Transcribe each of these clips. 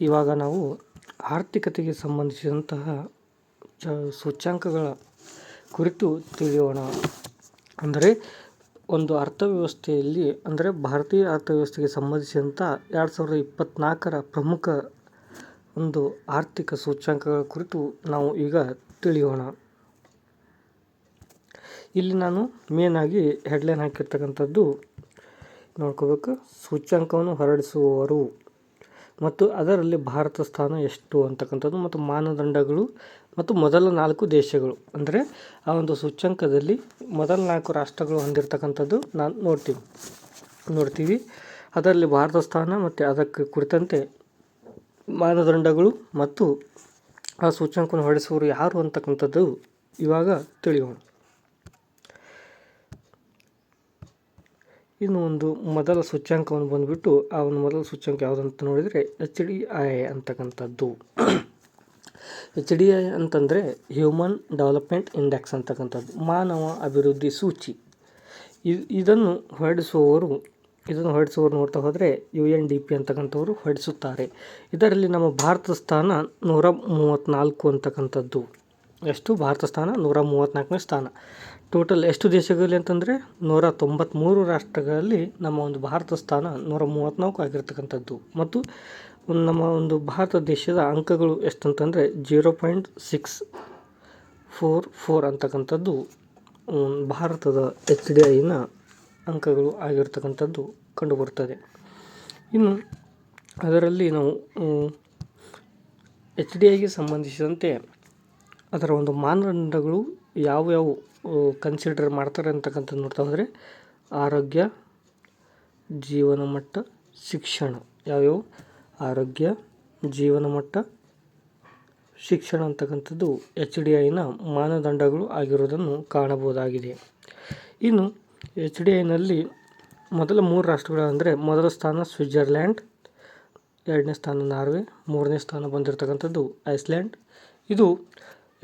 ಇವಾಗ ನಾವು ಆರ್ಥಿಕತೆಗೆ ಸಂಬಂಧಿಸಿದಂತಹ ಚ ಸೂಚ್ಯಂಕಗಳ ಕುರಿತು ತಿಳಿಯೋಣ. ಅಂದರೆ ಒಂದು ಅರ್ಥವ್ಯವಸ್ಥೆಯಲ್ಲಿ, ಅಂದರೆ ಭಾರತೀಯ ಅರ್ಥವ್ಯವಸ್ಥೆಗೆ ಸಂಬಂಧಿಸಿದಂಥ ಎರಡು ಸಾವಿರದ ಇಪ್ಪತ್ತ್ನಾಲ್ಕರ ಪ್ರಮುಖ ಒಂದು ಆರ್ಥಿಕ ಸೂಚ್ಯಂಕಗಳ ಕುರಿತು ನಾವು ಈಗ ತಿಳಿಯೋಣ. ಇಲ್ಲಿ ನಾನು ಮೇನಾಗಿ ಹೆಡ್ಲೈನ್ ಹಾಕಿರ್ತಕ್ಕಂಥದ್ದು ನೋಡ್ಕೋಬೇಕು. ಸೂಚ್ಯಂಕವನ್ನು ಹೊರಡಿಸುವವರು ಮತ್ತು ಅದರಲ್ಲಿ ಭಾರತ ಸ್ಥಾನ ಎಷ್ಟು ಅಂತಕ್ಕಂಥದ್ದು ಮತ್ತು ಮಾನದಂಡಗಳು ಮತ್ತು ಮೊದಲ ನಾಲ್ಕು ದೇಶಗಳು. ಅಂದರೆ ಆ ಒಂದು ಸೂಚ್ಯಂಕದಲ್ಲಿ ಮೊದಲ ನಾಲ್ಕು ರಾಷ್ಟ್ರಗಳು ಹೊಂದಿರತಕ್ಕಂಥದ್ದು ನಾನು ನೋಡ್ತೀವಿ ನೋಡ್ತೀವಿ. ಅದರಲ್ಲಿ ಭಾರತ ಸ್ಥಾನ ಮತ್ತು ಅದಕ್ಕೆ ಕುರಿತಂತೆ ಮಾನದಂಡಗಳು ಮತ್ತು ಆ ಸೂಚ್ಯಂಕವನ್ನು ಹೊರಡಿಸುವವರು ಯಾರು ಅಂತಕ್ಕಂಥದ್ದು ಇವಾಗ ತಿಳಿಯೋಣ. ಇನ್ನು ಒಂದು ಮೊದಲ ಸೂಚ್ಯಂಕವನ್ನು ಬಂದುಬಿಟ್ಟು ಆ ಒಂದು ಮೊದಲ ಸೂಚ್ಯಂಕ ಯಾವುದಂತ ನೋಡಿದರೆ ಎಚ್ ಡಿ ಐ ಅಂತಕ್ಕಂಥದ್ದು. ಎಚ್ ಡಿ ಐ ಅಂತಂದರೆ ಹ್ಯೂಮನ್ ಡೆವಲಪ್ಮೆಂಟ್ ಇಂಡೆಕ್ಸ್ ಅಂತಕ್ಕಂಥದ್ದು, ಮಾನವ ಅಭಿವೃದ್ಧಿ ಸೂಚಿ. ಇದನ್ನು ಹೊರಡಿಸುವವರು ಇದನ್ನು ಹೊರಡಿಸುವವರು ನೋಡ್ತಾ ಹೋದರೆ ಯು ಎನ್ ಡಿ ಪಿ ಅಂತಕ್ಕಂಥವರು ಹೊರಡಿಸುತ್ತಾರೆ. ಇದರಲ್ಲಿ ನಮ್ಮ ಭಾರತ ಸ್ಥಾನ ನೂರ ಮೂವತ್ತ್ನಾಲ್ಕು ಅಂತಕ್ಕಂಥದ್ದು. ಎಷ್ಟು? ಭಾರತ ಸ್ಥಾನ ನೂರ ಮೂವತ್ತ್ನಾಲ್ಕನೇ ಸ್ಥಾನ. ಟೋಟಲ್ ಎಷ್ಟು ದೇಶಗಳಲ್ಲಿ ಅಂತಂದರೆ ನೂರ ತೊಂಬತ್ತ್ಮೂರು ರಾಷ್ಟ್ರಗಳಲ್ಲಿ ನಮ್ಮ ಒಂದು ಭಾರತ ಸ್ಥಾನ ನೂರ ಮೂವತ್ತ್ನಾಲ್ಕು ಆಗಿರ್ತಕ್ಕಂಥದ್ದು. ಮತ್ತು ನಮ್ಮ ಒಂದು ಭಾರತ ದೇಶದ ಅಂಕಗಳು ಎಷ್ಟಂತಂದರೆ zero point six four four ಅಂತಕ್ಕಂಥದ್ದು ಭಾರತದ ಎಚ್ ಡಿ ಐನ ಅಂಕಗಳು ಆಗಿರ್ತಕ್ಕಂಥದ್ದು ಕಂಡುಬರುತ್ತದೆ ಇನ್ನು ಅದರಲ್ಲಿ ನಾವು ಎಚ್ ಡಿ ಐಗೆ ಸಂಬಂಧಿಸಿದಂತೆ ಅದರ ಒಂದು ಮಾನದಂಡಗಳು ಯಾವ್ಯಾವ? ಕನ್ಸಿಡರ್ ಮಾಡ್ತಾರೆ ಅಂತಕ್ಕಂಥದ್ದು ನೋಡ್ತಾ ಹೋದರೆ, ಆರೋಗ್ಯ, ಜೀವನ ಮಟ್ಟ, ಶಿಕ್ಷಣ. ಯಾವ್ಯಾವು? ಆರೋಗ್ಯ, ಜೀವನ ಮಟ್ಟ, ಶಿಕ್ಷಣ ಅಂತಕ್ಕಂಥದ್ದು ಎಚ್ ಡಿ ಐನ ಮಾನದಂಡಗಳು ಆಗಿರುವುದನ್ನು ಕಾಣಬಹುದಾಗಿದೆ. ಇನ್ನು ಎಚ್ ಡಿ ಐನಲ್ಲಿ ಮೊದಲ ಮೂರು ರಾಷ್ಟ್ರಗಳು ಅಂದರೆ ಮೊದಲ ಸ್ಥಾನ ಸ್ವಿಟ್ಜರ್ಲ್ಯಾಂಡ್ ಎರಡನೇ ಸ್ಥಾನ ನಾರ್ವೆ ಮೂರನೇ ಸ್ಥಾನ ಬಂದಿರತಕ್ಕಂಥದ್ದು ಐಸ್ಲ್ಯಾಂಡ್ ಇದು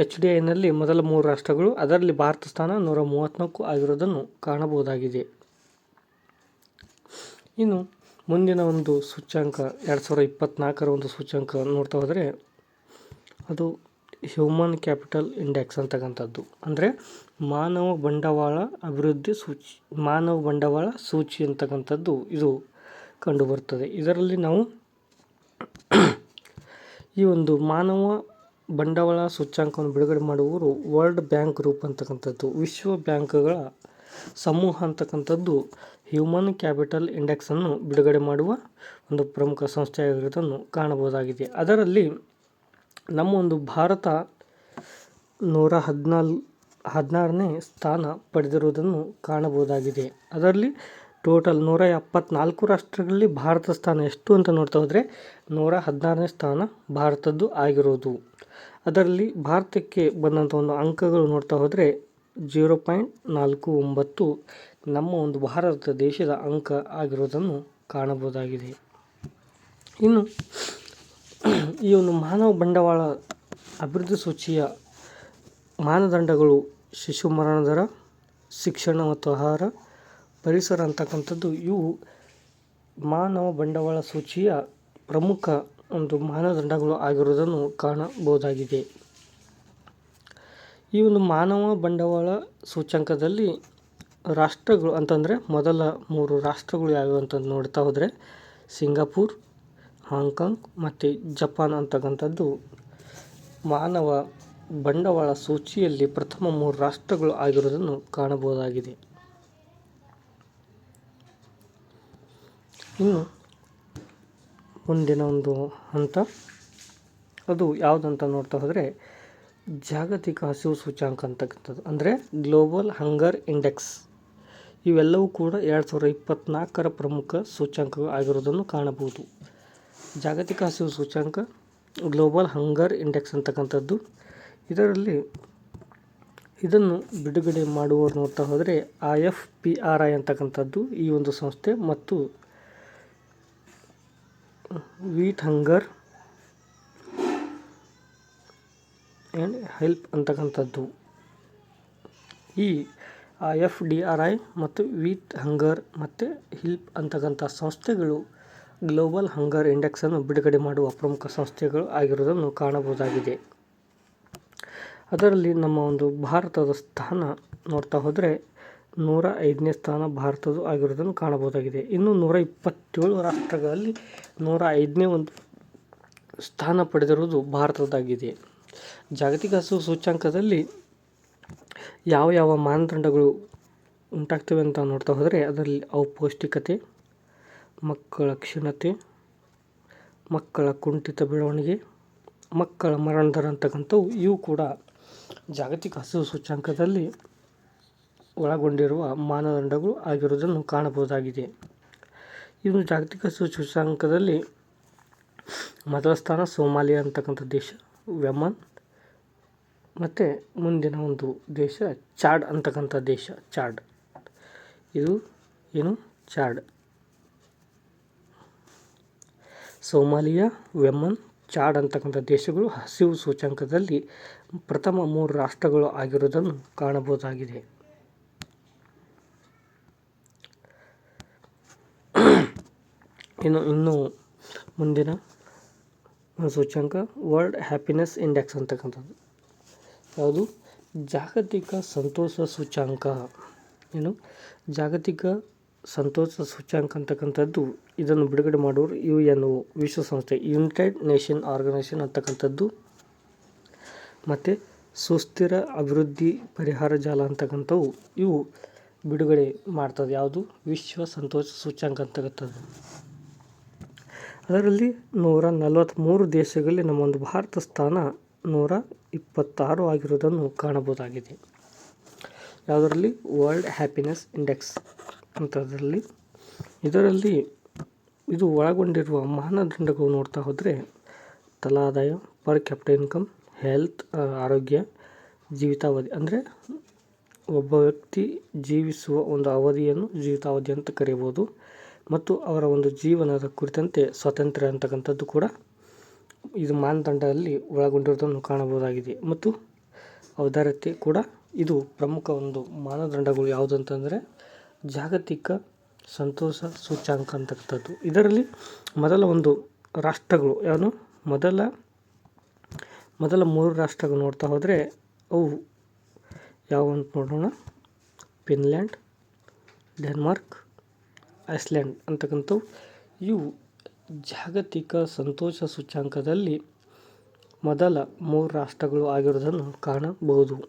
ಎಚ್ ಡಿ ಐನಲ್ಲಿ ಮೊದಲ ಮೂರು ರಾಷ್ಟ್ರಗಳು, ಅದರಲ್ಲಿ ಭಾರತ ಸ್ಥಾನ ನೂರ ಮೂವತ್ತ್ನಾಲ್ಕು ಆಗಿರೋದನ್ನು ಕಾಣಬಹುದಾಗಿದೆ. ಇನ್ನು ಮುಂದಿನ ಒಂದು ಸೂಚ್ಯಂಕ, ಎರಡು ಸಾವಿರದ ಇಪ್ಪತ್ತ್ನಾಲ್ಕರ ಒಂದು ಸೂಚ್ಯಂಕ ನೋಡ್ತಾ ಹೋದರೆ, ಅದು ಹ್ಯೂಮನ್ ಕ್ಯಾಪಿಟಲ್ ಇಂಡೆಕ್ಸ್ ಅಂತಕ್ಕಂಥದ್ದು ಅಂದರೆ ಮಾನವ ಬಂಡವಾಳ ಅಭಿವೃದ್ಧಿ ಸೂಚಿ, ಮಾನವ ಬಂಡವಾಳ ಸೂಚಿ ಅಂತಕ್ಕಂಥದ್ದು ಇದು ಕಂಡುಬರುತ್ತದೆ ಇದರಲ್ಲಿ ನಾವು ಈ ಒಂದು ಮಾನವ ಬಂಡವಾಳ ಸೂಚ್ಯಂಕವನ್ನು ಬಿಡುಗಡೆ ಮಾಡುವವರು ವರ್ಲ್ಡ್ ಬ್ಯಾಂಕ್ ಗ್ರೂಪ್ ಅಂತಕ್ಕಂಥದ್ದು. ವಿಶ್ವ ಬ್ಯಾಂಕ್ಗಳ ಸಮೂಹ ಅಂತಕ್ಕಂಥದ್ದು ಹ್ಯೂಮನ್ ಕ್ಯಾಪಿಟಲ್ ಇಂಡೆಕ್ಸನ್ನು ಬಿಡುಗಡೆ ಮಾಡುವ ಒಂದು ಪ್ರಮುಖ ಸಂಸ್ಥೆಯಾಗಿರುವುದನ್ನು ಕಾಣಬಹುದಾಗಿದೆ. ಅದರಲ್ಲಿ ನಮ್ಮ ಒಂದು ಭಾರತ ನೂರ ಹದಿನಾಲ್, ಹದಿನಾರನೇ ಸ್ಥಾನ ಪಡೆದಿರುವುದನ್ನು ಕಾಣಬಹುದಾಗಿದೆ. ಅದರಲ್ಲಿ ಟೋಟಲ್ ನೂರ ಎಪ್ಪತ್ನಾಲ್ಕು ರಾಷ್ಟ್ರಗಳಲ್ಲಿ ಭಾರತ ಸ್ಥಾನ ಎಷ್ಟು ಅಂತ ನೋಡ್ತಾ ಹೋದರೆ ನೂರ ಹದಿನಾರನೇ ಸ್ಥಾನ ಭಾರತದ್ದು ಆಗಿರೋದು. ಅದರಲ್ಲಿ ಭಾರತಕ್ಕೆ ಬಂದಂಥ ಒಂದು ಅಂಕಗಳು ನೋಡ್ತಾ ಹೋದರೆ ಜೀರೋ ಪಾಯಿಂಟ್ ನಾಲ್ಕು ಒಂಬತ್ತು ನಮ್ಮ ಒಂದು ಭಾರತ ದೇಶದ ಅಂಕ ಆಗಿರೋದನ್ನು ಕಾಣಬಹುದಾಗಿದೆ. ಇನ್ನು ಈ ಒಂದು ಮಾನವ ಬಂಡವಾಳ ಅಭಿವೃದ್ಧಿ ಸೂಚಿಯ ಮಾನದಂಡಗಳು ಶಿಶು ಮರಣ ದರ, ಶಿಕ್ಷಣ ಮತ್ತು ಆಹಾರ, ಪರಿಸರ ಅಂತಕ್ಕಂಥದ್ದು ಇವು ಮಾನವ ಬಂಡವಾಳ ಸೂಚಿಯ ಪ್ರಮುಖ ಒಂದು ಮಾನದಂಡಗಳು ಆಗಿರುವುದನ್ನು ಕಾಣಬಹುದಾಗಿದೆ. ಈ ಒಂದು ಮಾನವ ಬಂಡವಾಳ ಸೂಚ್ಯಂಕದಲ್ಲಿ ರಾಷ್ಟ್ರಗಳು ಅಂತಂದರೆ ಮೊದಲ ಮೂರು ರಾಷ್ಟ್ರಗಳು ಯಾವ್ಯಾವ ಅಂತ ನೋಡ್ತಾ ಹೋದರೆ ಸಿಂಗಾಪುರ್, ಹಾಂಗ್ಕಾಂಗ್ ಮತ್ತು ಜಪಾನ್ ಅಂತಕ್ಕಂಥದ್ದು ಮಾನವ ಬಂಡವಾಳ ಸೂಚಿಯಲ್ಲಿ ಪ್ರಥಮ ಮೂರು ರಾಷ್ಟ್ರಗಳು ಆಗಿರುವುದನ್ನು ಕಾಣಬಹುದಾಗಿದೆ. ಇನ್ನು ಮುಂದಿನ ಒಂದು ಹಂತ. ಅದು ಯಾವುದಂತ ನೋಡ್ತಾ ಹೋದರೆ ಜಾಗತಿಕ ಹಸಿವು ಸೂಚ್ಯಾಂಕ ಅಂತಕ್ಕಂಥದ್ದು. ಅಂದರೆ ಗ್ಲೋಬಲ್ ಹಂಗರ್ ಇಂಡೆಕ್ಸ್ ಇವೆಲ್ಲವೂ ಕೂಡ ಎರಡು ಸಾವಿರದ ಇಪ್ಪತ್ತ್ನಾಲ್ಕರ ಪ್ರಮುಖ ಸೂಚ್ಯಾಂಕಗಳು ಆಗಿರೋದನ್ನು ಕಾಣಬಹುದು. ಜಾಗತಿಕ ಹಸಿವು ಸೂಚ್ಯಾಂಕ ಗ್ಲೋಬಲ್ ಹಂಗರ್ ಇಂಡೆಕ್ಸ್ ಅಂತಕ್ಕಂಥದ್ದು. ಇದರಲ್ಲಿ ಇದನ್ನು ಬಿಡುಗಡೆ ಮಾಡುವವರು ನೋಡ್ತಾ ಹೋದರೆ I F P R I ಅಂತಕ್ಕಂಥದ್ದು ಈ ಒಂದು ಸಂಸ್ಥೆ ಮತ್ತು ವೀಟ್ ಹಂಗರ್ ಆ್ಯಂಡ್ ಹೆಲ್ಪ್ ಅಂತಕ್ಕಂಥದ್ದು. ಈ ಎಫ್ ಡಿ ಆರ್ ಐ ಮತ್ತು ವೀಟ್ ಹಂಗರ್ ಮತ್ತು ಹಿಲ್ಪ್ ಅಂತಕ್ಕಂಥ ಸಂಸ್ಥೆಗಳು ಗ್ಲೋಬಲ್ ಹಂಗರ್ ಇಂಡೆಕ್ಸನ್ನು ಬಿಡುಗಡೆ ಮಾಡುವ ಪ್ರಮುಖ ಸಂಸ್ಥೆಗಳು ಆಗಿರುವುದನ್ನು ಕಾಣಬಹುದಾಗಿದೆ. ಅದರಲ್ಲಿ ನಮ್ಮ ಒಂದು ಭಾರತದ ಸ್ಥಾನ ನೋಡ್ತಾ ಹೋದರೆ ನೂರ ಐದನೇ ಸ್ಥಾನ ಭಾರತದ್ದು ಆಗಿರುವುದನ್ನು ಕಾಣಬಹುದಾಗಿದೆ. ಇನ್ನು ನೂರ ಇಪ್ಪತ್ತೇಳು ರಾಷ್ಟ್ರಗಳಲ್ಲಿ ನೂರ ಐದನೇ ಒಂದು ಸ್ಥಾನ ಪಡೆದಿರುವುದು ಭಾರತದ್ದಾಗಿದೆ. ಜಾಗತಿಕ ಹಸು ಸೂಚ್ಯಂಕದಲ್ಲಿ ಯಾವ ಯಾವ ಮಾನದಂಡಗಳು ಉಂಟಾಗ್ತವೆ ಅಂತ ನೋಡ್ತಾ ಹೋದರೆ ಅದರಲ್ಲಿ ಅಪೌಷ್ಟಿಕತೆ ಮಕ್ಕಳ ಕ್ಷೀಣತೆ, ಮಕ್ಕಳ ಕುಂಠಿತ ಬೆಳವಣಿಗೆ, ಮಕ್ಕಳ ಮರಣ ದರ ಅಂತಕ್ಕಂಥವು ಇವು ಕೂಡ ಜಾಗತಿಕ ಹಸಿವು ಸೂಚ್ಯಂಕದಲ್ಲಿ ಒಳಗೊಂಡಿರುವ ಮಾನದಂಡಗಳು ಆಗಿರುವುದನ್ನು ಕಾಣಬಹುದಾಗಿದೆ. ಇನ್ನು ಜಾಗತಿಕ ಸೂಚ್ಯಂಕದಲ್ಲಿ ಮೊದಲ ಸ್ಥಾನ ಸೋಮಾಲಿಯಾ ಅಂತಕ್ಕಂಥ ದೇಶ ವೆಮನ್ ಮತ್ತು ಮುಂದಿನ ಒಂದು ದೇಶ ಚಾಡ್ ಅಂತಕ್ಕಂಥ ದೇಶ, ಚಾಡ್. ಇದು ಏನು? ಚಾಡ್. ಸೋಮಾಲಿಯಾ ವೆಮನ್ ಚಾಡ್ ಅಂತಕ್ಕಂಥ ದೇಶಗಳು ಹಸಿವು ಸೂಚ್ಯಂಕದಲ್ಲಿ ಪ್ರಥಮ ಮೂರು ರಾಷ್ಟ್ರಗಳು ಆಗಿರುವುದನ್ನು ಕಾಣಬಹುದಾಗಿದೆ. ಇನ್ನು ಇನ್ನು ಮುಂದಿನ ಸೂಚ್ಯಂಕ ವರ್ಲ್ಡ್ ಹ್ಯಾಪಿನೆಸ್ ಇಂಡೆಕ್ಸ್ ಅಂತಕ್ಕಂಥದ್ದು. ಯಾವುದು? ಜಾಗತಿಕ ಸಂತೋಷ ಸೂಚ್ಯಂಕ. ಏನು? ಜಾಗತಿಕ ಸಂತೋಷ ಸೂಚ್ಯಂಕ ಅಂತಕ್ಕಂಥದ್ದು, ಇದನ್ನು ಬಿಡುಗಡೆ ಮಾಡುವರು ಯು ಎನ್ ಒ ವಿಶ್ವಸಂಸ್ಥೆ ಯುನೈಟೆಡ್ ನೇಷನ್ ಆರ್ಗನೈಸೇಷನ್ ಅಂತಕ್ಕಂಥದ್ದು. ಮತ್ತು ಸುಸ್ಥಿರ ಅಭಿವೃದ್ಧಿ ಪರಿಹಾರ ಜಾಲ ಅಂತಕ್ಕಂಥವು ಇವು ಬಿಡುಗಡೆ ಮಾಡ್ತದೆ. ಯಾವುದು? ವಿಶ್ವ ಸಂತೋಷ ಸೂಚ್ಯಂಕ ಅಂತಕ್ಕಂಥದ್ದು. ಅದರಲ್ಲಿ ನೂರ ನಲವತ್ತ್ಮೂರು ದೇಶಗಳಲ್ಲಿ ನಮ್ಮ ಒಂದು ಭಾರತ ಸ್ಥಾನ ನೂರ ಇಪ್ಪತ್ತಾರು ಆಗಿರುವುದನ್ನು ಕಾಣಬಹುದಾಗಿದೆ. ಯಾವುದರಲ್ಲಿ? ವರ್ಲ್ಡ್ ಹ್ಯಾಪಿನೆಸ್ ಇಂಡೆಕ್ಸ್ ಅಂಥದ್ರಲ್ಲಿ ಇದರಲ್ಲಿ ಇದು ಒಳಗೊಂಡಿರುವ ಮಾನದಂಡಗಳು ನೋಡ್ತಾ ಹೋದರೆ, ತಲಾದಾಯ ಪರ್ ಕ್ಯಾಪಿಟಲ್ ಇನ್ಕಮ್ ಹೆಲ್ತ್ ಆರೋಗ್ಯ, ಜೀವಿತಾವಧಿ, ಅಂದರೆ ಒಬ್ಬ ವ್ಯಕ್ತಿ ಜೀವಿಸುವ ಒಂದು ಅವಧಿಯನ್ನು ಜೀವಿತಾವಧಿ ಅಂತ ಕರೆಯಬೋದು ಮತ್ತು ಅವರ ಒಂದು ಜೀವನದ ಕುರಿತಂತೆ ಸ್ವಾತಂತ್ರ್ಯ ಅಂತಕ್ಕಂಥದ್ದು ಕೂಡ ಇದು ಮಾನದಂಡದಲ್ಲಿ ಒಳಗೊಂಡಿರುವುದನ್ನು ಕಾಣಬಹುದಾಗಿದೆ. ಮತ್ತು ಔದಾರ್ಯತೆ ಕೂಡ ಇದು ಪ್ರಮುಖ ಒಂದು ಮಾನದಂಡಗಳು ಯಾವುದು ಅಂತಂದರೆ ಜಾಗತಿಕ ಸಂತೋಷ ಸೂಚ್ಯಂಕ ಅಂತಕ್ಕಂಥದ್ದು. ಇದರಲ್ಲಿ ಮೊದಲ ಒಂದು ರಾಷ್ಟ್ರಗಳು ಏನು ಮೊದಲ ಮೊದಲ ಮೂರು ರಾಷ್ಟ್ರಗಳು ನೋಡ್ತಾ ಹೋದರೆ ಅವು ಯಾವ ಅಂತ ನೋಡೋಣ. ಫಿನ್ಲ್ಯಾಂಡ್, ಡೆನ್ಮಾರ್ಕ್ ಐಸ್ಲ್ಯಾಂಡ್ ಅಂತಕ್ಕಂಥವು. ಇವು ಜಾಗತಿಕ ಸಂತೋಷ ಸೂಚ್ಯಂಕದಲ್ಲಿ ಮೊದಲ ಮೂರು ರಾಷ್ಟ್ರಗಳು ಆಗಿರುವುದನ್ನು ಕಾಣಬಹುದು.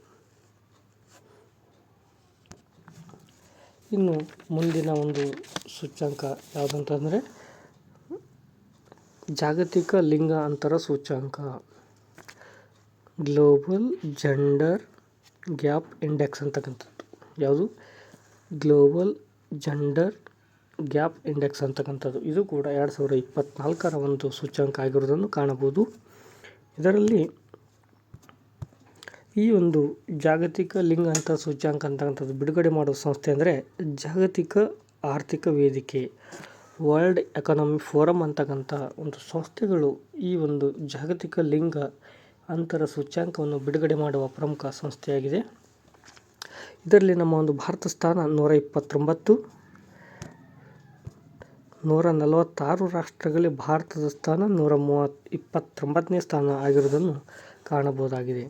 ಇನ್ನು ಮುಂದಿನ ಒಂದು ಸೂಚ್ಯಂಕ ಯಾವುದಂತಂದರೆ ಜಾಗತಿಕ ಲಿಂಗ ಅಂತರ ಸೂಚ್ಯಂಕ. ಗ್ಲೋಬಲ್ ಜೆಂಡರ್ ಗ್ಯಾಪ್ ಇಂಡೆಕ್ಸ್ ಅಂತಕ್ಕಂಥದ್ದು. ಯಾವುದು? ಗ್ಲೋಬಲ್ ಜೆಂಡರ್ ಗ್ಯಾಪ್ ಇಂಡೆಕ್ಸ್ ಅಂತಕ್ಕಂಥದ್ದು. ಇದು ಕೂಡ ಎರಡು ಸಾವಿರದ ಇಪ್ಪತ್ತ್ನಾಲ್ಕರ ಒಂದು ಸೂಚ್ಯಂಕ ಆಗಿರೋದನ್ನು ಕಾಣಬಹುದು. ಇದರಲ್ಲಿ ಈ ಒಂದು ಜಾಗತಿಕ ಲಿಂಗ ಅಂತ ಸೂಚ್ಯಾಂಕ ಅಂತಕ್ಕಂಥದ್ದು ಬಿಡುಗಡೆ ಮಾಡುವ ಸಂಸ್ಥೆ ಅಂದರೆ ಜಾಗತಿಕ ಆರ್ಥಿಕ ವೇದಿಕೆ, ವರ್ಲ್ಡ್ ಎಕನಾಮಿ ಫೋರಮ್ ಅಂತಕ್ಕಂಥ ಒಂದು ಸಂಸ್ಥೆಗಳು ಈ ಒಂದು ಜಾಗತಿಕ ಲಿಂಗ ಅಂತರ ಸೂಚ್ಯಾಂಕವನ್ನು ಬಿಡುಗಡೆ ಮಾಡುವ ಪ್ರಮುಖ ಸಂಸ್ಥೆಯಾಗಿದೆ. ಇದರಲ್ಲಿ ನಮ್ಮ ಒಂದು ಭಾರತ ಸ್ಥಾನ ನೂರ ಇಪ್ಪತ್ತೊಂಬತ್ತು ನೂರ ನಲವತ್ತಾರು ರಾಷ್ಟ್ರಗಳಲ್ಲಿ ಭಾರತದ ಸ್ಥಾನ, ನೂರ ಮೂವತ್ತು ಇಪ್ಪತ್ತೊಂಬತ್ತನೇ ಸ್ಥಾನ ಆಗಿರುವುದನ್ನು ಕಾಣಬಹುದಾಗಿದೆ.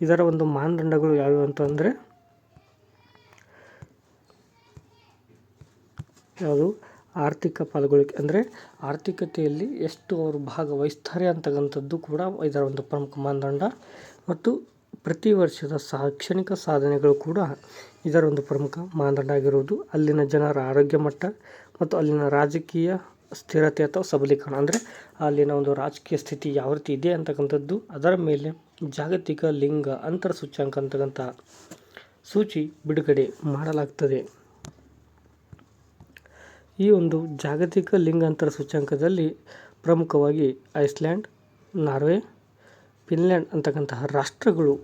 ಇದರ ಒಂದು ಮಾನದಂಡಗಳು ಯಾವ್ಯಾವು ಅಂತಂದರೆ ಯಾವುದು? ಆರ್ಥಿಕ ಪಾಲ್ಗೊಳ್ಳಿಕೆ. ಅಂದರೆ ಆರ್ಥಿಕತೆಯಲ್ಲಿ ಎಷ್ಟು ಅವರು ಭಾಗವಹಿಸ್ತಾರೆ ಅಂತಕ್ಕಂಥದ್ದು ಕೂಡ ಇದರ ಒಂದು ಪ್ರಮುಖ ಮಾನದಂಡ. ಮತ್ತು ಪ್ರತಿ ವರ್ಷದ ಶೈಕ್ಷಣಿಕ ಸಾಧನೆಗಳು ಕೂಡ ಇದರ ಒಂದು ಪ್ರಮುಖ ಮಾನದಂಡ ಆಗಿರುವುದು. ಅಲ್ಲಿನ ಜನರ ಆರೋಗ್ಯ ಮಟ್ಟ ಮತ್ತು ಅಲ್ಲಿನ ರಾಜಕೀಯ ಸ್ಥಿರತೆ ಅಥವಾ ಸಬಲೀಕರಣ. ಅಂದರೆ ಅಲ್ಲಿನ ಒಂದು ರಾಜಕೀಯ ಸ್ಥಿತಿ ಯಾವ ರೀತಿ ಇದೆ ಅಂತಕ್ಕಂಥದ್ದು, ಅದರ ಮೇಲೆ ಜಾಗತಿಕ ಲಿಂಗ, ಅಂತರ ಸೂಚ್ಯಂಕ ಅಂತಕ್ಕಂಥ ಸೂಚಿ ಬಿಡುಗಡೆ ಮಾಡಲಾಗ್ತದೆ. ಈ ಒಂದು ಜಾಗತಿಕ ಲಿಂಗಾಂತರ ಸೂಚ್ಯಂಕದಲ್ಲಿ ಪ್ರಮುಖವಾಗಿ ಐಸ್ಲ್ಯಾಂಡ್ ನಾರ್ವೆ ಫಿನ್ಲ್ಯಾಂಡ್ ಅಂತಕ್ಕಂತಹ ರಾಷ್ಟ್ರಗಳು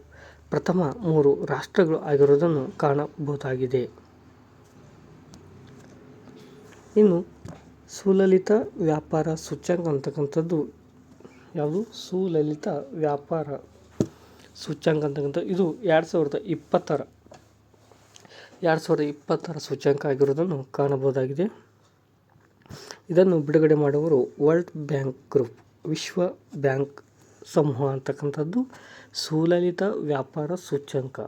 ಪ್ರಥಮ ಮೂರು ರಾಷ್ಟ್ರಗಳು ಆಗಿರುವುದನ್ನು ಕಾಣಬಹುದಾಗಿದೆ. ಇನ್ನು ಸುಲಲಿತ ವ್ಯಾಪಾರ ಸೂಚ್ಯಂಕ ಅಂತಕ್ಕಂಥದ್ದು ಯಾವುದು? ಸುಲಲಿತ ವ್ಯಾಪಾರ ಸೂಚ್ಯಂಕ ಅಂತಕ್ಕಂಥ ಇದು ಎರಡು ಸಾವಿರದ ಇಪ್ಪತ್ತರ. ಎರಡು ಸಾವಿರದ ಇಪ್ಪತ್ತರ ಸೂಚ್ಯಂಕ ಆಗಿರೋದನ್ನು ಕಾಣಬಹುದಾಗಿದೆ. ಇದನ್ನು ಬಿಡುಗಡೆ ಮಾಡುವವರು ವರ್ಲ್ಡ್ ಬ್ಯಾಂಕ್ ಗ್ರೂಪ್, ವಿಶ್ವ ಬ್ಯಾಂಕ್ ಸಮೂಹ ಅಂತಕ್ಕಂಥದ್ದು ಸುಲಲಿತ ವ್ಯಾಪಾರ ಸೂಚ್ಯಂಕ.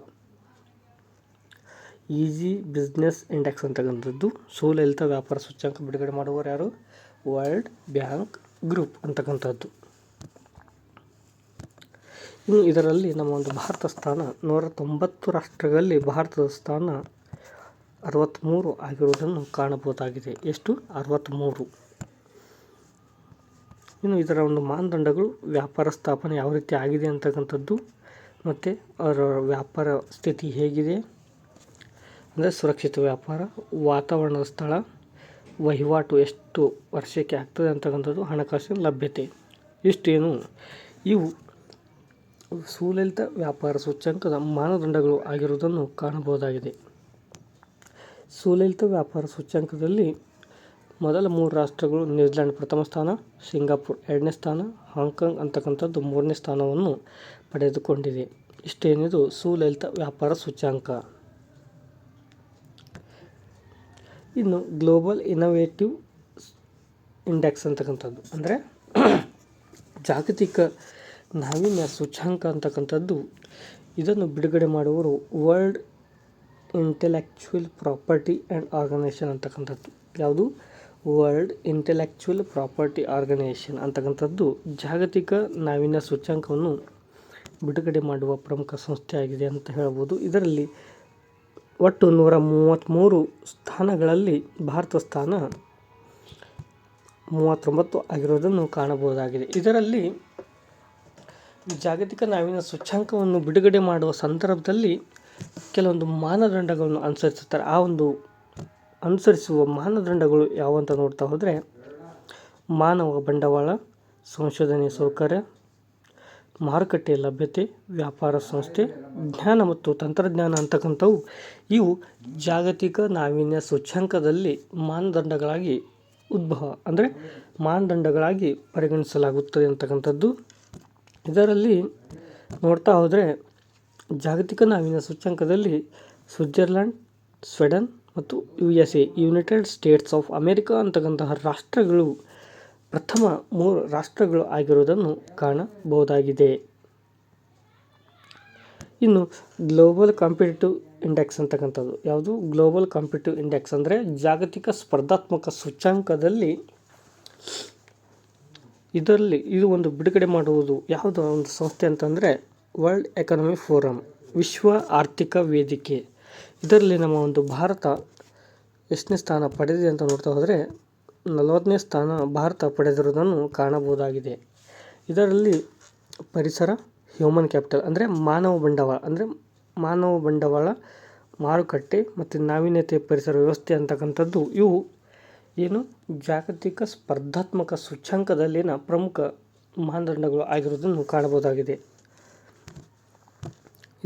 ಈಸಿ ಬಿಸ್ನೆಸ್ ಇಂಡೆಕ್ಸ್ ಅಂತಕ್ಕಂಥದ್ದು ಸುಲಲಿತ ವ್ಯಾಪಾರ, ಸೂಚ್ಯಾಂಕ ಬಿಡುಗಡೆ ಮಾಡುವವರು ಯಾರು? ವರ್ಲ್ಡ್ ಬ್ಯಾಂಕ್ ಗ್ರೂಪ್ ಅಂತಕ್ಕಂಥದ್ದು. ಇನ್ನು ಇದರಲ್ಲಿ ನಮ್ಮ ಒಂದು ಭಾರತ ಸ್ಥಾನ ನೂರ ತೊಂಬತ್ತು ರಾಷ್ಟ್ರಗಳಲ್ಲಿ ಭಾರತದ ಸ್ಥಾನ ಅರವತ್ತ್ಮೂರು ಆಗಿರುವುದನ್ನು ಕಾಣಬಹುದಾಗಿದೆ. ಎಷ್ಟು? ಅರವತ್ತ್ಮೂರು ಇನ್ನು ಇದರ ಒಂದು ಮಾನದಂಡಗಳು, ವ್ಯಾಪಾರ ಸ್ಥಾಪನೆ ಯಾವ ರೀತಿ ಆಗಿದೆ ಅಂತಕ್ಕಂಥದ್ದು, ಮತ್ತು ಅವರ ವ್ಯಾಪಾರ ಸ್ಥಿತಿ ಹೇಗಿದೆ ಅಂದರೆ ಸುರಕ್ಷಿತ ವ್ಯಾಪಾರ, ವಾತಾವರಣದ ಸ್ಥಳ, ವಹಿವಾಟು ಎಷ್ಟು ವರ್ಷಕ್ಕೆ ಆಗ್ತದೆ ಅಂತಕ್ಕಂಥದ್ದು ಹಣಕಾಸಿನ ಲಭ್ಯತೆ. ಇಷ್ಟೇನು? ಇವು ಸುಲಲಿತ ವ್ಯಾಪಾರ ಸೂಚ್ಯಂಕದ ಮಾನದಂಡಗಳು ಆಗಿರುವುದನ್ನು ಕಾಣಬಹುದಾಗಿದೆ. ಸುಲಲಿತ ವ್ಯಾಪಾರ ಸೂಚ್ಯಂಕದಲ್ಲಿ ಮೊದಲ ಮೂರು ರಾಷ್ಟ್ರಗಳು ನ್ಯೂಜಿಲೆಂಡ್ ಪ್ರಥಮ ಸ್ಥಾನ, ಸಿಂಗಾಪುರ್ ಎರಡನೇ ಸ್ಥಾನ, ಹಾಂಗ್ಕಾಂಗ್ ಅಂತಕ್ಕಂಥದ್ದು ಮೂರನೇ ಸ್ಥಾನವನ್ನು ಪಡೆದುಕೊಂಡಿದೆ. ಇಷ್ಟೇನಿದು ಸುಲಲಿತ ವ್ಯಾಪಾರ ಸೂಚ್ಯಂಕ. ಇನ್ನು ಗ್ಲೋಬಲ್ ಇನೋವೇಟಿವ್ ಇಂಡೆಕ್ಸ್ ಅಂತಕ್ಕಂಥದ್ದು. ಅಂದರೆ ಜಾಗತಿಕ ನಾವೀನ್ಯ ಸೂಚ್ಯಂಕ ಅಂತಕ್ಕಂಥದ್ದು, ಇದನ್ನು ಬಿಡುಗಡೆ ಮಾಡುವವರು world intellectual property and organization ಅಂತಕ್ಕಂಥದ್ದು. ಯಾವುದು? ವರ್ಲ್ಡ್ ಇಂಟೆಲೆಕ್ಚುವಲ್ ಪ್ರಾಪರ್ಟಿ ಆರ್ಗನೈಸೇಷನ್ ಅಂತಕ್ಕಂಥದ್ದು ಜಾಗತಿಕ ನಾವೀನ್ಯ ಸೂಚ್ಯಂಕವನ್ನು ಬಿಡುಗಡೆ ಮಾಡುವ ಪ್ರಮುಖ ಸಂಸ್ಥೆಯಾಗಿದೆ ಅಂತ ಹೇಳ್ಬೋದು. ಇದರಲ್ಲಿ ಒಟ್ಟು ನೂರ ಮೂವತ್ತ್ಮೂರು ಸ್ಥಾನಗಳಲ್ಲಿ ಭಾರತ ಸ್ಥಾನ ಮೂವತ್ತೊಂಬತ್ತು ಆಗಿರುವುದನ್ನು ಕಾಣಬಹುದಾಗಿದೆ. ಇದರಲ್ಲಿ ಜಾಗತಿಕ ನಾವಿನ ಸೂಚ್ಯಂಕವನ್ನು ಬಿಡುಗಡೆ ಮಾಡುವ ಸಂದರ್ಭದಲ್ಲಿ ಕೆಲವೊಂದು ಮಾನದಂಡಗಳನ್ನು ಅನುಸರಿಸುತ್ತಾರೆ. ಆ ಒಂದು ಅನುಸರಿಸುವ ಮಾನದಂಡಗಳು ಯಾವಂತ ನೋಡ್ತಾ ಹೋದರೆ ಮಾನವ ಬಂಡವಾಳ, ಸಂಶೋಧನೆ ಸೌಕರ್ಯ ಮಾರುಕಟ್ಟೆ ಲಭ್ಯತೆ, ವ್ಯಾಪಾರ ಸಂಸ್ಥೆ, ಜ್ಞಾನ ಮತ್ತು ತಂತ್ರಜ್ಞಾನ ಅಂತಕ್ಕಂಥವು ಇವು ಜಾಗತಿಕ ನಾವೀನ್ಯ ಸೂಚ್ಯಂಕದಲ್ಲಿ ಮಾನದಂಡಗಳಾಗಿ ಉದ್ಭವ ಅಂದರೆ ಮಾನದಂಡಗಳಾಗಿ ಪರಿಗಣಿಸಲಾಗುತ್ತದೆ ಅಂತಕ್ಕಂಥದ್ದು. ಇದರಲ್ಲಿ ನೋಡ್ತಾ ಹೋದರೆ ಜಾಗತಿಕ ನಾವೀನ್ಯ ಸೂಚ್ಯಂಕದಲ್ಲಿ ಸ್ವಿಟ್ಜರ್ಲ್ಯಾಂಡ್ ಸ್ವೀಡನ್ ಮತ್ತು U S A, United States of America ಅಂತಕ್ಕಂತಹ ರಾಷ್ಟ್ರಗಳು ಪ್ರಥಮ ಮೂರು ರಾಷ್ಟ್ರಗಳು ಆಗಿರುವುದನ್ನು ಕಾಣಬಹುದಾಗಿದೆ. ಇನ್ನು ಗ್ಲೋಬಲ್ ಕಾಂಪಿಟೇಟಿವ್ ಇಂಡೆಕ್ಸ್ ಅಂತಕ್ಕಂಥದ್ದು. ಯಾವುದು? ಗ್ಲೋಬಲ್ ಕಾಂಪಿಟೇಟಿವ್ ಇಂಡೆಕ್ಸ್ ಅಂದರೆ ಜಾಗತಿಕ ಸ್ಪರ್ಧಾತ್ಮಕ ಸೂಚ್ಯಂಕದಲ್ಲಿ ಇದರಲ್ಲಿ ಇದು ಒಂದು ಬಿಡುಗಡೆ ಮಾಡುವುದು ಯಾವುದೋ ಒಂದು ಸಂಸ್ಥೆ ಅಂತಂದರೆ ವರ್ಲ್ಡ್ ಎಕನಾಮಿ ಫೋರಮ್ ವಿಶ್ವ ಆರ್ಥಿಕ ವೇದಿಕೆ. ಇದರಲ್ಲಿ ನಮ್ಮ ಒಂದು ಭಾರತ ಎಷ್ಟನೇ ಸ್ಥಾನ ಪಡೆದಿದೆ ಅಂತ ನೋಡ್ತಾ ಹೋದರೆ ನಲವತ್ತನೇ ಸ್ಥಾನ ಭಾರತ ಪಡೆದಿರುವುದನ್ನು ಕಾಣಬಹುದಾಗಿದೆ. ಇದರಲ್ಲಿ ಪರಿಸರ ಹ್ಯೂಮನ್ ಕ್ಯಾಪಿಟಲ್ ಅಂದರೆ ಮಾನವ ಬಂಡವಾಳ, ಅಂದರೆ ಮಾನವ ಬಂಡವಾಳ ಮಾರುಕಟ್ಟೆ ಮತ್ತು ನಾವೀನ್ಯತೆ ಪರಿಸರ ವ್ಯವಸ್ಥೆ ಅಂತಕ್ಕಂಥದ್ದು. ಇವು ಏನು ಜಾಗತಿಕ ಸ್ಪರ್ಧಾತ್ಮಕ ಸೂಚ್ಯಂಕದಲ್ಲಿನ ಪ್ರಮುಖ ಮಾನದಂಡಗಳು ಆಗಿರುವುದನ್ನು ಕಾಣಬಹುದಾಗಿದೆ.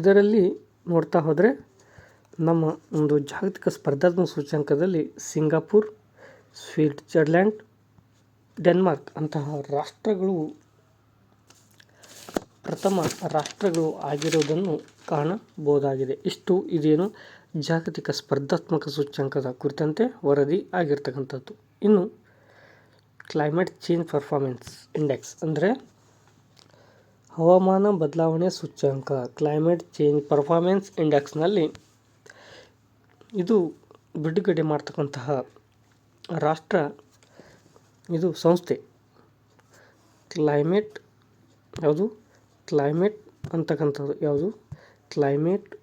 ಇದರಲ್ಲಿ ನೋಡ್ತಾ ಹೋದರೆ ನಮ್ಮ ಒಂದು ಜಾಗತಿಕ ಸ್ಪರ್ಧಾತ್ಮಕ ಸೂಚ್ಯಂಕದಲ್ಲಿ ಸಿಂಗಾಪುರ್ ಸ್ವಿಟ್ಜರ್ಲ್ಯಾಂಡ್ ಡೆನ್ಮಾರ್ಕ್ ಅಂತಹ ರಾಷ್ಟ್ರಗಳು ಪ್ರಥಮ ರಾಷ್ಟ್ರಗಳು ಆಗಿರುವುದನ್ನು ಕಾಣಬಹುದಾಗಿದೆ. ಇಷ್ಟು, ಇದೇನು ಜಾಗತಿಕ ಸ್ಪರ್ಧಾತ್ಮಕ ಸೂಚ್ಯಂಕದ ಕುರಿತಂತೆ ವರದಿ ಆಗಿರ್ತಕ್ಕಂಥದ್ದು. ಇನ್ನು, ಕ್ಲೈಮೇಟ್ ಚೇಂಜ್ ಪರ್ಫಾರ್ಮೆನ್ಸ್ ಇಂಡೆಕ್ಸ್ ಅಂದರೆ ಹವಾಮಾನ ಬದಲಾವಣೆ ಸೂಚ್ಯಂಕ, ಕ್ಲೈಮೇಟ್ ಚೇಂಜ್ ಪರ್ಫಾರ್ಮೆನ್ಸ್ ಇಂಡೆಕ್ಸ್ನಲ್ಲಿ ಇದು ಬಿಡುಗಡೆ ಮಾಡ್ತಕ್ಕಂತಹ ರಾಷ್ಟ್ರ, ಇದು ಸಂಸ್ಥೆ. ಕ್ಲೈಮೇಟ್, ಯಾವುದು? ಕ್ಲೈಮೇಟ್ ಅಂತಕ್ಕಂಥದ್ದು ಯಾವುದು? Climate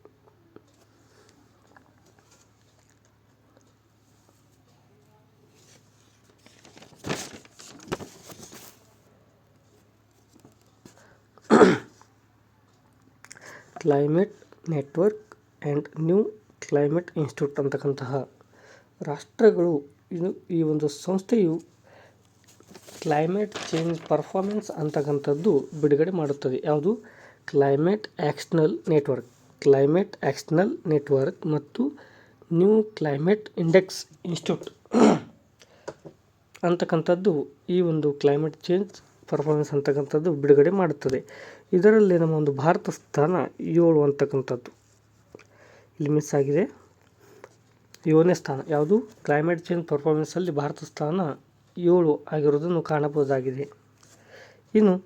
climate network and new climate institute ಅಂತಕ್ಕಂತಹ ರಾಷ್ಟ್ರಗಳು ಇದು ಈ ಒಂದು ಸಂಸ್ಥೆಯು ಕ್ಲೈಮೇಟ್ ಚೇಂಜ್ ಪರ್ಫಾರ್ಮೆನ್ಸ್ ಅಂತಕ್ಕಂಥದ್ದು ಬಿಡುಗಡೆ ಮಾಡುತ್ತದೆ. ಯಾವುದು? Climate actional network. Climate actional network ಮತ್ತು ನ್ಯೂ ಕ್ಲೈಮೇಟ್ ಇಂಡೆಕ್ಸ್ ಇನ್ಸ್ಟಿಟ್ಯೂಟ್ ಅಂತಕ್ಕಂಥದ್ದು ಈ ಒಂದು ಕ್ಲೈಮೇಟ್ ಚೇಂಜ್ ಪರ್ಫಾರ್ಮೆನ್ಸ್ ಅಂತಕ್ಕಂಥದ್ದು ಬಿಡುಗಡೆ ಮಾಡುತ್ತದೆ. ಇದರಲ್ಲಿ ನಮ್ಮ ಒಂದು ಭಾರತ ಸ್ಥಾನ ಏಳು ಅಂತಕ್ಕಂಥದ್ದು. ಇಲ್ಲಿ ಮಿಸ್ ಆಗಿದೆ. ಏಳನೇ ಸ್ಥಾನ. ಯಾವುದು? ಕ್ಲೈಮೇಟ್ ಚೇಂಜ್ ಪರ್ಫಾರ್ಮೆನ್ಸಲ್ಲಿ ಭಾರತ ಸ್ಥಾನ ಏಳು ಆಗಿರೋದನ್ನು ಕಾಣಬಹುದಾಗಿದೆ. ಇನ್ನು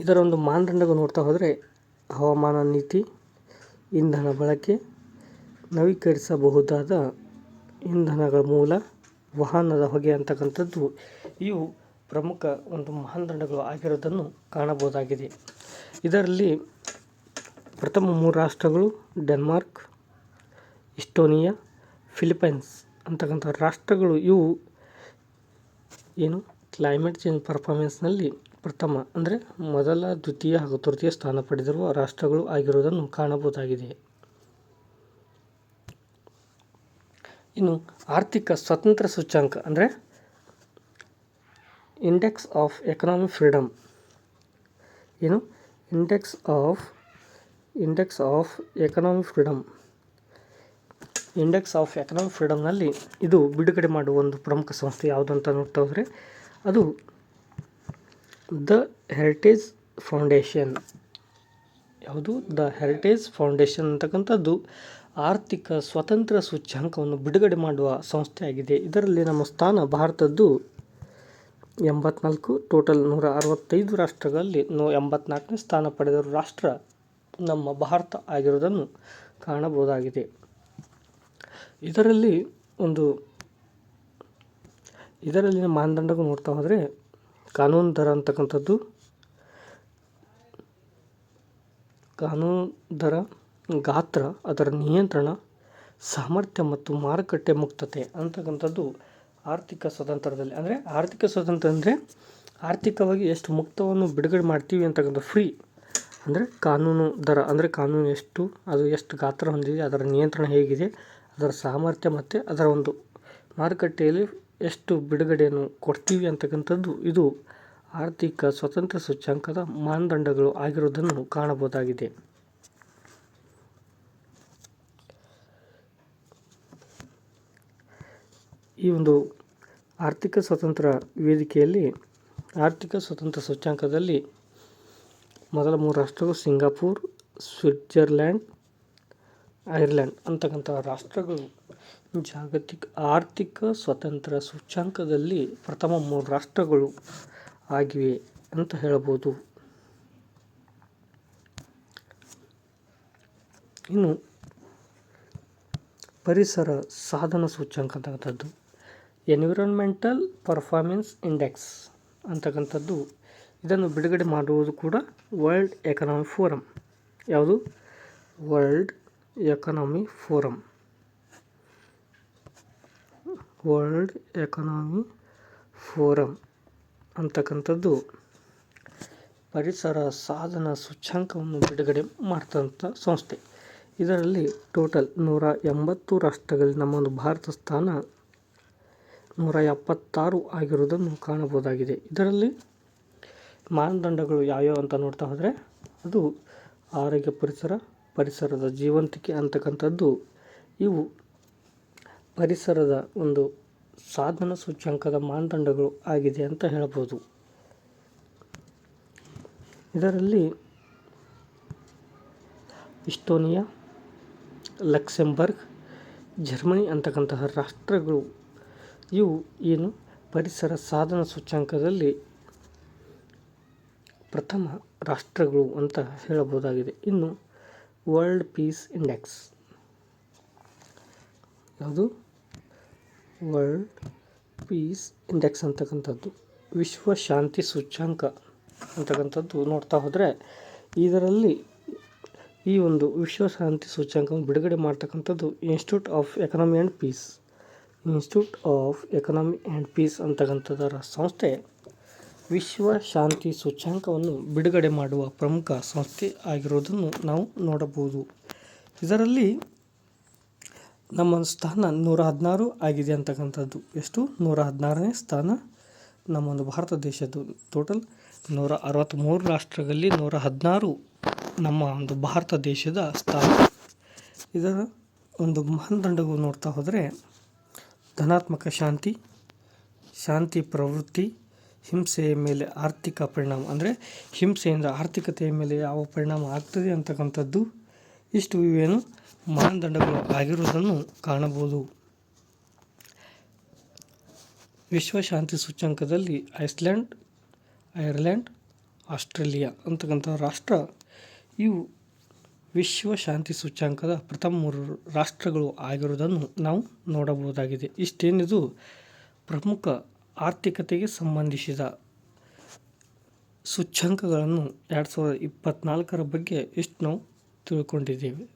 ಇದರ ಒಂದು ಮಾನದಂಡಗಳು ನೋಡ್ತಾ ಹೋದರೆ ಹವಾಮಾನ ನೀತಿ, ಇಂಧನ ಬಳಕೆ, ನವೀಕರಿಸಬಹುದಾದ ಇಂಧನಗಳ ಮೂಲ, ವಾಹನದ ಹೊಗೆ ಅಂತಕ್ಕಂಥದ್ದು ಇವು ಪ್ರಮುಖ ಒಂದು ಮಾನದಂಡಗಳು ಆಗಿರೋದನ್ನು ಕಾಣಬಹುದಾಗಿದೆ. ಇದರಲ್ಲಿ ಪ್ರಥಮ ಮೂರು ರಾಷ್ಟ್ರಗಳು, ಡೆನ್ಮಾರ್ಕ್ ಇಸ್ಟೋನಿಯಾ ಫಿಲಿಪೈನ್ಸ್ ಅಂತಕ್ಕಂಥ ರಾಷ್ಟ್ರಗಳು ಇವು ಏನು? ಕ್ಲೈಮೇಟ್ ಚೇಂಜ್ ಪರ್ಫಾರ್ಮೆನ್ಸ್ನಲ್ಲಿ ಪ್ರಥಮ, ಅಂದರೆ ಮೊದಲ, ದ್ವಿತೀಯ ಹಾಗೂ ತೃತೀಯ ಸ್ಥಾನ ಪಡೆದಿರುವ ರಾಷ್ಟ್ರಗಳು ಆಗಿರುವುದನ್ನು ಕಾಣಬಹುದಾಗಿದೆ. ಇನ್ನು ಆರ್ಥಿಕ ಸ್ವತಂತ್ರ ಸೂಚ್ಯಾಂಕ, ಅಂದರೆ ಇಂಡೆಕ್ಸ್ ಆಫ್ ಎಕನಾಮಿಕ್ ಫ್ರೀಡಮ್ ಏನು? Index of index of economic freedom index of economic ಫ್ರೀಡಮ್ನಲ್ಲಿ ಇದು ಬಿಡುಗಡೆ ಮಾಡುವ ಒಂದು ಪ್ರಮುಖ ಸಂಸ್ಥೆ ಯಾವುದು ಅಂತ ನೋಡ್ತಾ ಹೋದರೆ ಅದು ದ ಹೆರಿಟೇಜ್ ಫೌಂಡೇಶನ್ ಯಾವುದು? ದ ಹೆರಿಟೇಜ್ ಫೌಂಡೇಶನ್ ಅಂತಕ್ಕಂಥದ್ದು ಆರ್ಥಿಕ ಸ್ವತಂತ್ರ ಸೂಚ್ಯಂಕವನ್ನು ಬಿಡುಗಡೆ ಮಾಡುವ ಸಂಸ್ಥೆಯಾಗಿದೆ ಇದರಲ್ಲಿ ನಮ್ಮ ಸ್ಥಾನ ಭಾರತದ್ದು ಎಂಬತ್ನಾಲ್ಕು ಟೋಟಲ್ ನೂರ ಅರವತ್ತೈದು ರಾಷ್ಟ್ರಗಳಲ್ಲಿ ನೂ ಎಂಬತ್ನಾಲ್ಕನೇ ಸ್ಥಾನ ಪಡೆದ ರಾಷ್ಟ್ರ ನಮ್ಮ ಭಾರತ ಆಗಿರುವುದನ್ನು ಕಾಣಬಹುದಾಗಿದೆ. ಇದರಲ್ಲಿ ಒಂದು ಇದರಲ್ಲಿನ ಮಾನದಂಡಗಳು ನೋಡ್ತಾ ಹೋದರೆ ಕಾನೂನು ದರ ಅಂತಕ್ಕಂಥದ್ದು, ಕಾನೂನು ದರ, ಗಾತ್ರ, ಅದರ ನಿಯಂತ್ರಣ, ಸಾಮರ್ಥ್ಯ ಮತ್ತು ಮಾರುಕಟ್ಟೆ ಮುಕ್ತತೆ ಅಂತಕ್ಕಂಥದ್ದು ಆರ್ಥಿಕ ಸ್ವತಂತ್ರದಲ್ಲಿ. ಅಂದರೆ ಆರ್ಥಿಕ ಸ್ವತಂತ್ರ ಅಂದರೆ ಆರ್ಥಿಕವಾಗಿ ಎಷ್ಟು ಮುಕ್ತವನ್ನು ಬಿಡುಗಡೆ ಮಾಡ್ತೀವಿ ಅಂತಕ್ಕಂಥ ಫ್ರೀ ಅಂದರೆ ಕಾನೂನು ದರ, ಅಂದರೆ ಕಾನೂನು ಎಷ್ಟು, ಅದು ಎಷ್ಟು ಗಾತ್ರ ಹೊಂದಿದೆ, ಅದರ ನಿಯಂತ್ರಣ ಹೇಗಿದೆ ಅದರ ಸಾಮರ್ಥ್ಯ ಮತ್ತು ಅದರ ಒಂದು ಮಾರುಕಟ್ಟೆಯಲ್ಲಿ ಎಷ್ಟು ಬಿಡುಗಡೆಯನ್ನು ಕೊಡ್ತೀವಿ ಅಂತಕ್ಕಂಥದ್ದು ಇದು ಆರ್ಥಿಕ ಸ್ವತಂತ್ರ ಸೂಚ್ಯಂಕದ ಮಾನದಂಡಗಳು ಆಗಿರುವುದನ್ನು ಕಾಣಬಹುದಾಗಿದೆ. ಈ ಒಂದು ಆರ್ಥಿಕ ಸ್ವತಂತ್ರ ವೇದಿಕೆಯಲ್ಲಿ, ಆರ್ಥಿಕ ಸ್ವತಂತ್ರ ಸೂಚ್ಯಂಕದಲ್ಲಿ ಮೊದಲ ಮೂರು ರಾಷ್ಟ್ರಗಳು ಸಿಂಗಾಪುರ್, ಸ್ವಿಟ್ಜರ್ಲ್ಯಾಂಡ್ ಐರ್ಲೆಂಡ್ ಅಂತಕ್ಕಂಥ ರಾಷ್ಟ್ರಗಳು ಜಾಗತಿಕ ಆರ್ಥಿಕ ಸ್ವತಂತ್ರ ಸೂಚ್ಯಂಕದಲ್ಲಿ ಪ್ರಥಮ ಮೂರು ರಾಷ್ಟ್ರಗಳು ಆಗಿವೆ ಅಂತ ಹೇಳಬಹುದು ಇನ್ನು ಪರಿಸರ ಸಾಧನ ಸೂಚ್ಯಂಕ ಅಂತಕ್ಕಂಥದ್ದು, ಎನ್ವಿರಾನ್ಮೆಂಟಲ್ ಪರ್ಫಾರ್ಮೆನ್ಸ್ ಇಂಡೆಕ್ಸ್ ಅಂತಕ್ಕಂಥದ್ದು, ಇದನ್ನು ಬಿಡುಗಡೆ ಮಾಡುವುದು ಕೂಡ ವರ್ಲ್ಡ್ ಎಕನಾಮಿಕ್ ಫೋರಮ್ ಯಾವುದು? World economy forum world economy forum ಅಂತಕ್ಕಂಥದ್ದು ಪರಿಸರ ಸಾಧನ ಸೂಚ್ಯಂಕವನ್ನು ಬಿಡುಗಡೆ ಮಾಡ್ತಂಥ ಸಂಸ್ಥೆ. ಇದರಲ್ಲಿ ಟೋಟಲ್ ನೂರ ಎಂಬತ್ತು ರಾಷ್ಟ್ರಗಳಲ್ಲಿ ನಮ್ಮ ಒಂದು ಭಾರತ ಸ್ಥಾನ ನೂರ ಎಪ್ಪತ್ತಾರು ಆಗಿರುವುದನ್ನು ಕಾಣಬಹುದಾಗಿದೆ. ಇದರಲ್ಲಿ ಮಾನದಂಡಗಳು ಯಾವ್ಯಾವ ಅಂತ ನೋಡ್ತಾ ಹೋದರೆ ಅದು ಆರೋಗ್ಯ ಪರಿಸರ ಪರಿಸರದ ಜೀವಂತಿಕೆ ಅಂತಕ್ಕಂಥದ್ದು, ಇವು ಪರಿಸರದ ಒಂದು ಸಾಧನ ಸೂಚ್ಯಂಕದ ಮಾನದಂಡಗಳು ಆಗಿದೆ ಅಂತ ಹೇಳ್ಬೋದು. ಇದರಲ್ಲಿ ಇಸ್ಟೋನಿಯಾ ಲಕ್ಸೆಂಬರ್ಗ್, ಜರ್ಮನಿ ಅಂತಕ್ಕಂತಹ ರಾಷ್ಟ್ರಗಳು, ಇವು ಏನು ಪರಿಸರ ಸಾಧನ ಸೂಚ್ಯಂಕದಲ್ಲಿ ಪ್ರಥಮ ರಾಷ್ಟ್ರಗಳು ಅಂತ ಹೇಳಬಹುದಾಗಿದೆ. ಇನ್ನು ವರ್ಲ್ಡ್ ಪೀಸ್ ಇಂಡೆಕ್ಸ್. ಯಾವುದು? ವರ್ಲ್ಡ್ ಪೀಸ್ ಇಂಡೆಕ್ಸ್ ಅಂತಕ್ಕಂಥದ್ದು. ವಿಶ್ವ ಶಾಂತಿ ಸೂಚ್ಯಾಂಕ ಅಂತಕ್ಕಂಥದ್ದು ನೋಡ್ತಾ ಹೋದರೆ ಇದರಲ್ಲಿ ಈ ಒಂದು ವಿಶ್ವ ಶಾಂತಿ ಸೂಚ್ಯಂಕವನ್ನು ಬಿಡುಗಡೆ ಮಾಡ್ತಕ್ಕಂಥದ್ದು institute of economy and peace institute of economy and peace ಅಂತಕ್ಕಂಥದ್ದರ ಸಂಸ್ಥೆ ವಿಶ್ವ ಶಾಂತಿ ಸೂಚ್ಯಂಕವನ್ನು ಬಿಡುಗಡೆ ಮಾಡುವ ಪ್ರಮುಖ ಸಂಸ್ಥೆ ಆಗಿರುವುದನ್ನು ನಾವು ನೋಡಬಹುದು. ಇದರಲ್ಲಿ ನಮ್ಮ ಸ್ಥಾನ ನೂರ ಹದಿನಾರು ಆಗಿದೆ ಅಂತಕ್ಕಂಥದ್ದು. ಎಷ್ಟು? ನೂರ ಹದಿನಾರನೇ ಸ್ಥಾನ ನಮ್ಮ ಒಂದು ಭಾರತ ದೇಶದ್ದು. ಟೋಟಲ್ ನೂರ ಅರವತ್ತ್ಮೂರು ರಾಷ್ಟ್ರಗಳಲ್ಲಿ ನೂರ ಹದಿನಾರು ನಮ್ಮ ಒಂದು ಭಾರತ ದೇಶದ ಸ್ಥಾನ. ಇದರ ಒಂದು ಮಾನದಂಡಗಳು ನೋಡ್ತಾ ಹೋದರೆ ಧನಾತ್ಮಕ ಶಾಂತಿ ಶಾಂತಿ ಪ್ರವೃತ್ತಿ ಹಿಂಸೆಯ ಮೇಲೆ ಆರ್ಥಿಕ ಪರಿಣಾಮ, ಅಂದರೆ ಹಿಂಸೆಯಿಂದ ಆರ್ಥಿಕತೆಯ ಮೇಲೆ ಯಾವ ಪರಿಣಾಮ ಆಗ್ತದೆ ಅಂತಕ್ಕಂಥದ್ದು ಇಷ್ಟು ಇವೇನು ಮಾನದಂಡಗಳು ಆಗಿರುವುದನ್ನು ಕಾಣಬಹುದು. ವಿಶ್ವಶಾಂತಿ ಸೂಚ್ಯಂಕದಲ್ಲಿ ಐಸ್ಲ್ಯಾಂಡ್ ಐರ್ಲ್ಯಾಂಡ್ ಆಸ್ಟ್ರೇಲಿಯಾ ಅಂತಕ್ಕಂಥ ರಾಷ್ಟ್ರ, ಇವು ವಿಶ್ವ ಶಾಂತಿ ಸೂಚ್ಯಂಕದ ಪ್ರಥಮ ಮೂರು ರಾಷ್ಟ್ರಗಳು ಆಗಿರುವುದನ್ನು ನಾವು ನೋಡಬಹುದಾಗಿದೆ. ಇಷ್ಟೇನಿದು ಪ್ರಮುಖ ಆರ್ಥಿಕತೆಗೆ ಸಂಬಂಧಿಸಿದ ಸೂಚ್ಯಂಕಗಳನ್ನು ಎರಡು ಸಾವಿರದ ಇಪ್ಪತ್ತ್ನಾಲ್ಕರ ಬಗ್ಗೆ ಇಷ್ಟು ನಾವು ತಿಳ್ಕೊಂಡಿದ್ದೇವೆ.